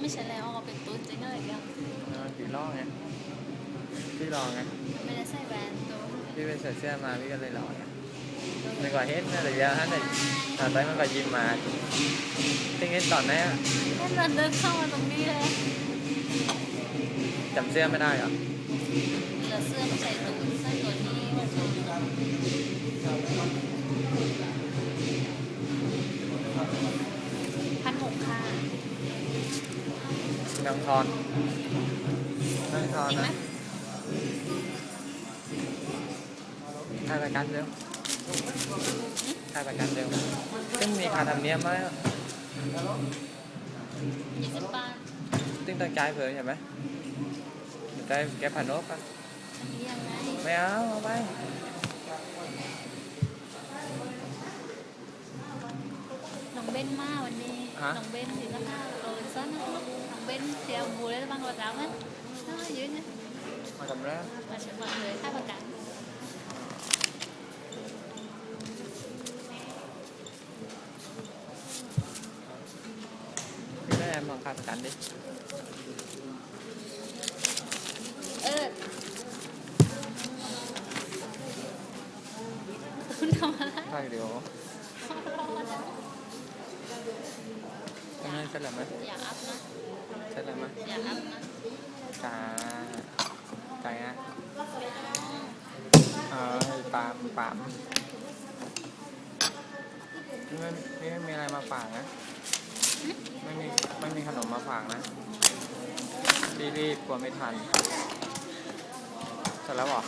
ไม่ใช่แล้เอาเปตู้นจีเนอร์อีกแผีล่องไงพี่ลองไงไม่ได้ใส่แบรนด์ตัว พี่ไปใส่เสื้อมาพี่ก็เลยหล่อไง ในก่อนเฮ็ดนะแต่เดี๋ยวท่านแต่ตอนนั้นมันก็ยิ้มมาติ้งเฮ็ดตอนไหนอะแค่เดินเดินเข้ามาตรงนี้เลยจำเสื้อไม่ได้เหรอเหลือเสื้อไม่ใส่ตุ๊ดใส่ตัวนี้พันหกค่ะน้องทอนน้องทอนจริงไหมนะค่าประกันเร็ว ค่าประกันเร็วซึ่งมีค่าธรรมเนียมไหมยี่สิบบาทซึ่งต้องจ่ายเพิ่มใช่ไหมได้แกผ่านโนบอะอันนี้ยังไงไม่เอาเอาไปน้องเบนมาวันนี้น้องเบนอยู่นะคะโรยซ้อนนะครับน้องเบนเสียบูเลยบางรถเราไหมน่ายืนนะมาทำแล้วมาเชิญมาเลยค่าประกัน พี่ได้แอ มมองค่าประกันดิเออคุณทำอะไรใช่เดี๋ยวรอแล้วต้องให้เสร็จแล้วไหมอย่าอัพนะเสร็จแล้วไหมอย่าอัพนะจ้าจ่ายอะเออปามปามนี่ไม่นี่ไม่มีอะไรมาฝากนะ ไม่มีไม่มีขนมมาฝากนะรีบๆกลัวไม่ทันเสร็จแล้วหรอ